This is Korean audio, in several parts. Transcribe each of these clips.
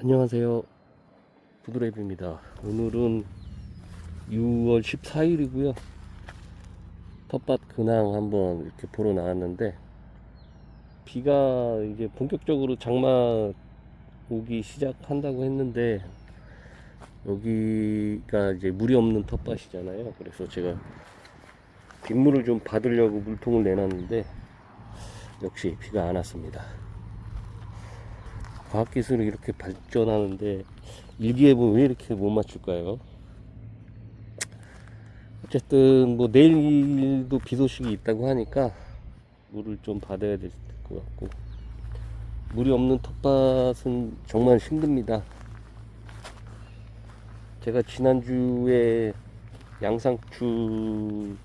안녕하세요. 부드레비입니다. 오늘은 6월 14일이고요. 텃밭 근황 한번 이렇게 보러 나왔는데 비가 이제 본격적으로 장마 오기 시작한다고 했는데 여기가 이제 물이 없는 텃밭이잖아요. 그래서 제가 빗물을 좀 받으려고 물통을 내놨는데 역시 비가 안 왔습니다. 과학기술이 이렇게 발전하는데 일기예보 왜 이렇게 못 맞출까요? 어쨌든 뭐 내일도 비 소식이 있다고 하니까 물을 좀 받아야 될 것 같고 물이 없는 텃밭은 정말 힘듭니다. 제가 지난주에 양상추하고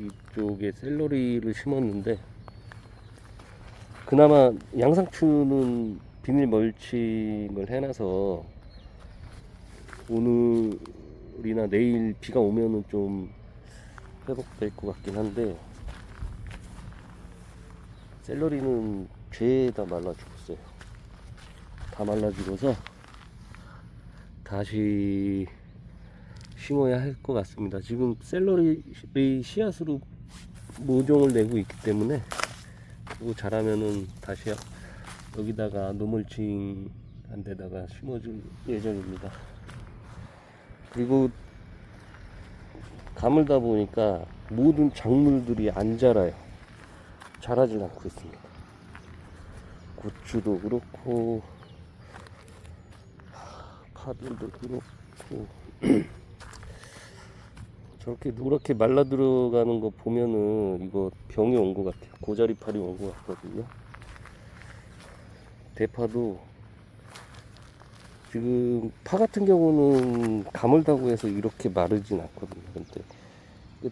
이쪽에 샐러리를 심었는데 그나마 양상추는 비닐 멀칭을 해놔서 오늘이나 내일 비가 오면은 좀 회복될 것 같긴 한데 샐러리는 죄다 말라 죽었어요. 다 말라 죽어서 다시 심어야 할 것 같습니다. 지금 샐러리 씨앗으로 모종을 내고 있기 때문에 그거 잘하면은 다시 여기다가 노멀칭 한 데다가 심어줄 예정입니다. 그리고 가물다 보니까 모든 작물들이 안 자라요. 자라질 않고 있습니다. 고추도 그렇고 파들도 그렇고 저렇게 노랗게 말라 들어가는 거 보면은 이거 병이 온 것 같아요. 고자리팔이 온 것 같거든요. 대파도 지금 파 같은 경우는 가물다고 해서 이렇게 마르진 않거든요. 근데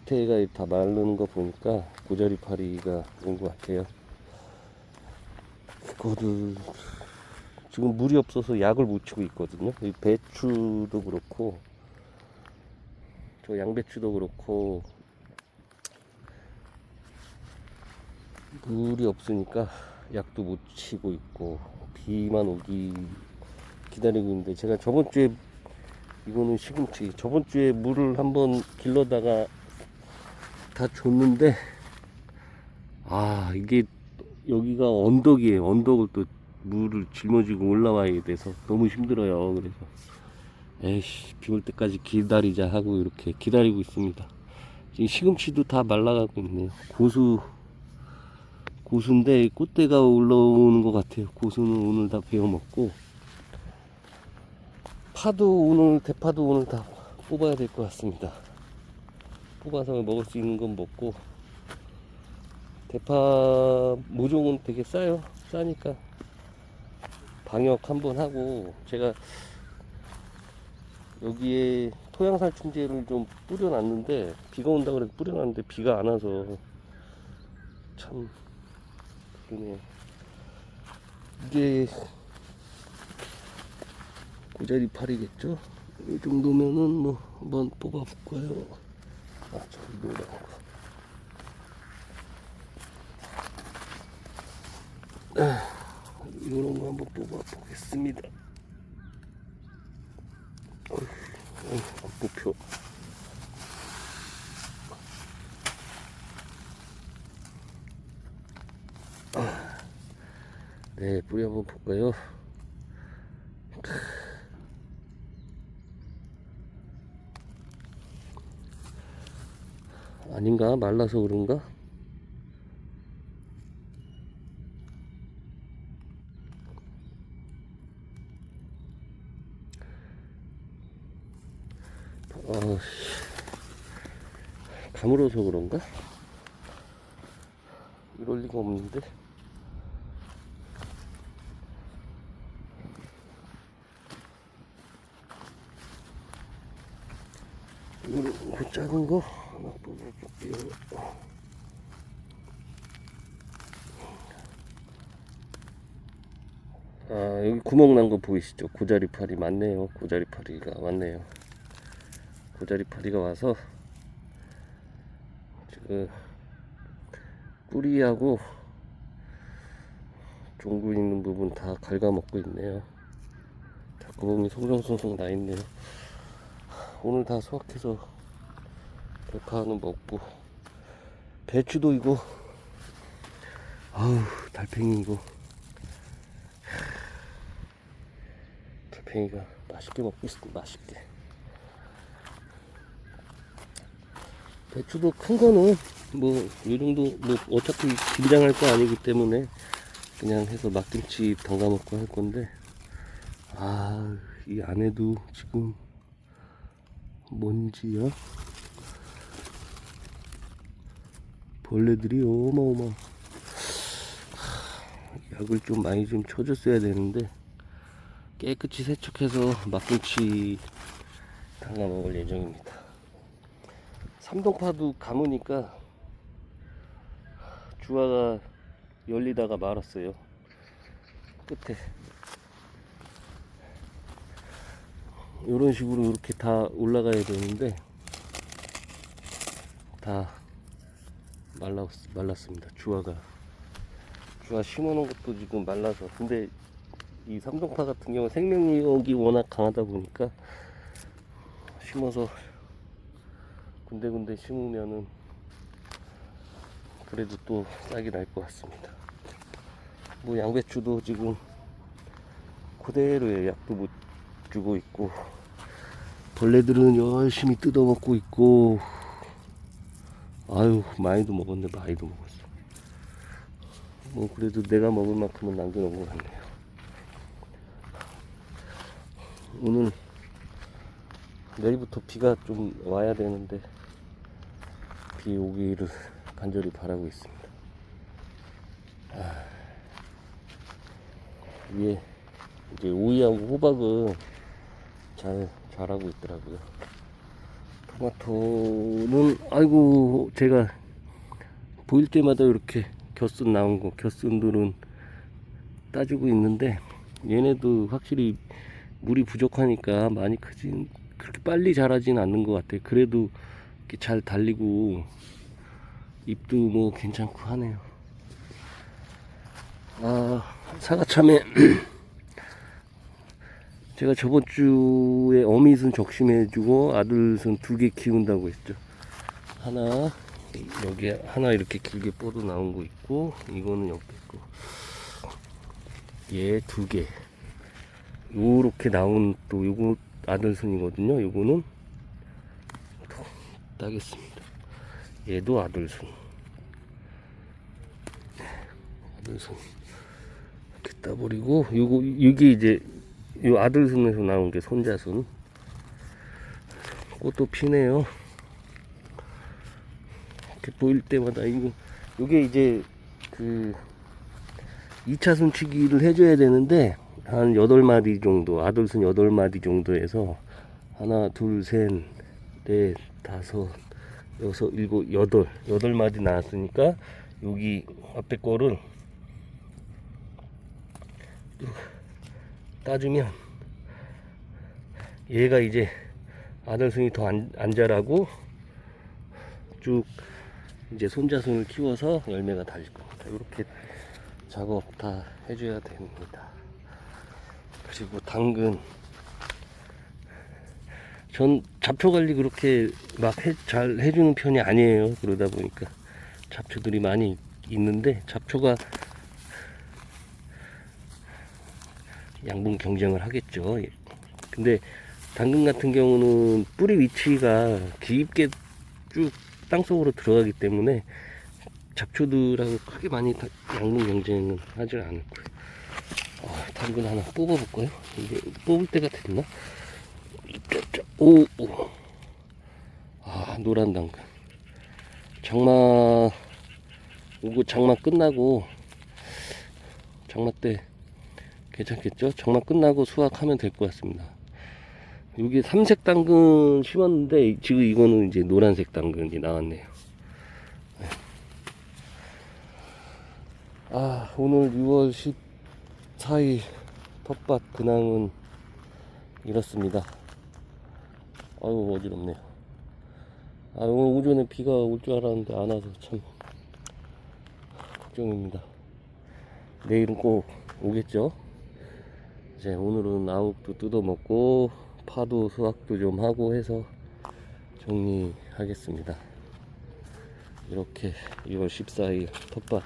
끝에가 다 마르는 거 보니까 고자리파리가 온 것 같아요. 이거를 지금 물이 없어서 약을 못 치고 있거든요. 이 배추도 그렇고 저 양배추도 그렇고 물이 없으니까 약도 못 치고 있고 비만 오기 기다리고 있는데 제가 저번 주에 이거는 시금치 저번 주에 물을 한번 길러다가 다 줬는데 아 이게 여기가 언덕이에요. 언덕을 또 물을 짊어지고 올라와야 돼서 너무 힘들어요. 그래서 에이씨 비 올 때까지 기다리자 하고 이렇게 기다리고 있습니다. 지금 시금치도 다 말라가고 있네요. 고수 고수인데 꽃대가 올라오는 것 같아요. 고수는 오늘 다 베어 먹고 파도 오늘 대파도 오늘 다 뽑아야 될 것 같습니다. 뽑아서 먹을 수 있는 건 먹고 대파 모종은 되게 싸요. 싸니까 방역 한번 하고 제가 여기에 토양살충제를 좀 뿌려놨는데 비가 온다 그래서 뿌려놨는데 비가 안 와서 참 그러네. 이게 고자리 팔이겠죠? 이 정도면은 뭐 한번 뽑아볼까요? 아 저기 노란 거. 이런 거 한번 뽑아 보겠습니다. 어휴, 아, 네, 뿌리 한번 볼까요? 아닌가? 말라서 그런가? 아, 가물어서 그런가? 이럴 리가 없는데. 그 작은 거 하나 뽑아볼게요. 아, 여기 구멍 난 거 보이시죠? 고자리파리 맞네요. 고자리파리가 왔네요. 고자리 파리가 와서 지금 뿌리하고 종구 있는 부분 다 갉아먹고 있네요. 닭구멍이 송송송송 나 있네요. 오늘 다 수확해서 대파는 먹고 배추도 이거 아우 달팽이 이거 달팽이가 맛있게 먹고 있습니다. 맛있게. 배추도 큰 거는 뭐이 정도 뭐 어차피 김장할 거 아니기 때문에 그냥 해서 막김치 담가 먹고 할 건데 아 이 안에도 지금 뭔지야? 벌레들이 어마어마. 하, 약을 좀 많이 좀 쳐줬어야 되는데 깨끗이 세척해서 막김치 담가 먹을 예정입니다 삼동파도 감으니까 주화가 열리다가 말았어요. 끝에. 이런 식으로 이렇게 다 올라가야 되는데 다 말랐, 말랐습니다. 주화가. 주화 심어놓은 것도 지금 말라서. 근데 이 삼동파 같은 경우 생명력이 워낙 강하다 보니까 심어서 군데군데 심으면은 그래도 또 싹이 날 것 같습니다. 뭐 양배추도 지금 그대로의 약도 못 주고 있고 벌레들은 열심히 뜯어먹고 있고 아유 많이도 먹었네 많이도 먹었어. 뭐 그래도 내가 먹을 만큼은 남겨놓은 것 같네요. 오늘 내일부터 비가 좀 와야 되는데 비 오기를 간절히 바라고 있습니다. 아, 위에 이제 오이하고 호박은 잘 자라고 있더라고요. 토마토는 아이고 제가 보일 때마다 이렇게 겨순 나온 거 겨순들은 따주고 있는데 얘네도 확실히 물이 부족하니까 많이 크진 그렇게 빨리 자라진 않는 것 같아요. 그래도 이렇게 잘 달리고 잎도 뭐 괜찮고 하네요. 아 사과참에 제가 저번 주에 어미순 적심해주고 아들순 두 개 키운다고 했죠. 하나 여기 하나 이렇게 길게 뻗어 나온 거 있고 이거는 여기 있고 얘 두 개. 요렇게 나온 또 요거 아들순이거든요. 요거는 또 따겠습니다. 얘도 아들순. 아들순. 이렇게 따버리고 요거 이게 이제 요 아들순에서 나온 게 손자순. 꽃도 피네요. 이렇게 보일 때마다 이거 요게 이제 그 2차 순치기를 해줘야 되는데 한 8마디 정도 아들순 8마디 정도에서 하나 둘 셋 넷 다섯 여섯 일곱 여덟 여덟 마디 나왔으니까 여기 앞에 거를 따주면 얘가 이제 아들순이 더 안, 안 자라고 쭉 이제 손자순을 키워서 열매가 달릴 겁니다. 이렇게 작업 다 해줘야 됩니다. 그리고 당근 전 잡초 관리 그렇게 막 잘 해주는 편이 아니에요. 그러다 보니까 잡초들이 많이 있는데 잡초가 양분 경쟁을 하겠죠. 예. 근데 당근 같은 경우는 뿌리 위치가 깊게 쭉 땅속으로 들어가기 때문에 잡초들하고 크게 많이 다- 양분 경쟁은 하지 않을 거예요. 어, 당근 하나 뽑아볼까요? 이게 뽑을 때가 됐나? 오, 오. 아, 노란 당근. 장마, 오고 장마 끝나고, 장마 때 괜찮겠죠? 장마 끝나고 수확하면 될 것 같습니다. 여기 삼색 당근 심었는데, 지금 이거는 이제 노란색 당근이 나왔네요. 네. 아, 오늘 6월 14일 텃밭 근황은 이렇습니다. 아유 어지럽네요. 아 오늘 오전에 비가 올 줄 알았는데 안 와서 참 걱정입니다. 내일은 꼭 오겠죠. 이제 오늘은 아욱도 뜯어먹고 파도 수확도 좀 하고 해서 정리하겠습니다. 이렇게 2월 14일 텃밭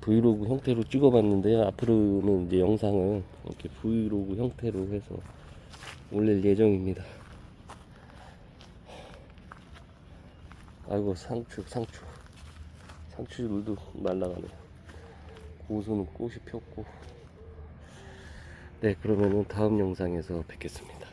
브이로그 형태로 찍어봤는데요. 앞으로는 이제 영상을 이렇게 브이로그 형태로 해서 올릴 예정입니다. 아이고 상추 상추 상추들도 날라가네요. 고수는 꽃이 폈고 네 그러면은 다음 영상에서 뵙겠습니다.